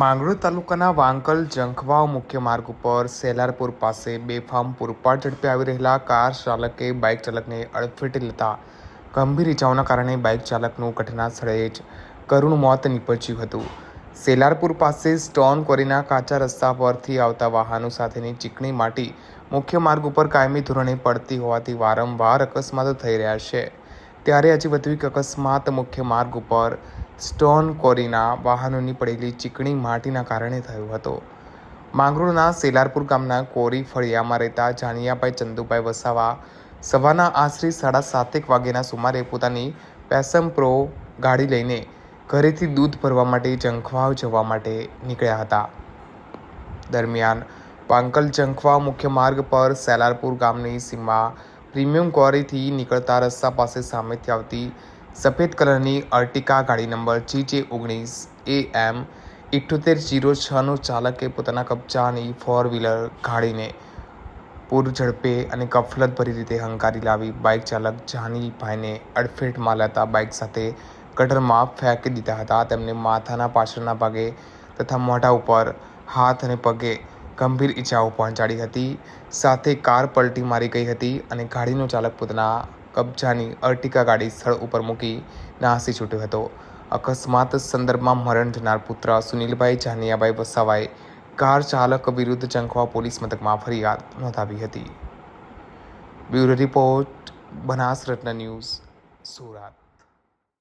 માંગરોળ તાલુકાના વાંકલ જંખવાવ મુખ્ય માર્ગ ઉપર સેલારપુર પાસે બેફામ પૂરપાટ ઝડપે આવી રહેલા કાર ચાલકે બાઇક ચાલકને અડફેટે લેતા ગંભીર ઇજાઓના કારણે બાઇક ચાલકનું ઘટના સ્થળે જ કરુણ મોત નીપજ્યું હતું. સેલારપુર પાસે સ્ટોન કોરીના કાચા રસ્તા પરથી આવતા વાહનો સાથેની ચીકણી માટી મુખ્ય માર્ગ ઉપર કાયમી ધોરણે પડતી હોવાથી વારંવાર અકસ્માતો થઈ રહ્યા છે. ત્યારે હજી વધુ એક અકસ્માત મુખ્ય માર્ગ ઉપર સ્ટોન કોરીના વાહનોની પડેલી ચીકણી માટીના કારણે થયો હતો. માંગરોળના સેલારપુર ગામના કોરી ફળિયામાં રહેતા જાનિયાભાઈ ચંદુભાઈ વસાવા સવારના આશરે સાડા સાતેક વાગ્યાના સુમારે પોતાની પેસમ પ્રો ગાડી લઈને ઘરેથી દૂધ ભરવા માટે જંખવાવ જવા માટે નીકળ્યા હતા. દરમિયાન પાંકલ જંખવા મુખ્ય માર્ગ પર સેલારપુર ગામની સીમા પ્રીમિયમ ક્વોરીથી નીકળતા રસ્તા પાસે સામેથી આવતી સફેદ કલરની અર્ટિકા ગાડી નંબર જીજે ઓગણીસ એ એમ ઇઠ્ઠોતેર જીરો છનો ચાલકે પોતાના કબજાની ફોર વ્હીલર ગાડીને પૂર ઝડપે અને કફલતભરી રીતે હંકારી લાવી. બાઇક ચાલક જાનીભાઈને અડફેટમાં લેતા બાઇક સાથે ગટરમાં ફેંકી દીધા હતા. તેમને માથાના પાછળના ભાગે તથા મોઢા ઉપર હાથ અને પગે ગંભીર ઈજાઓ પહોંચાડી હતી. સાથે કાર પલટી મારી ગઈ હતી અને ગાડીનો ચાલક પોતાના કબજાની અર્ટિકા ગાડી સ્થળ ઉપર મૂકી નાસી છૂટ્યો હતો. અકસ્માત સંદર્ભમાં મરણ જનાર પુત્ર સુનિલભાઈ જાનિયાભાઈ વસાવાએ કાર ચાલક વિરુદ્ધ ચંખવા પોલીસ મથકમાં ફરિયાદ નોંધાવી હતી. બ્યુરો રિપોર્ટ બનાસ રત્ન ન્યૂઝ, સુરત.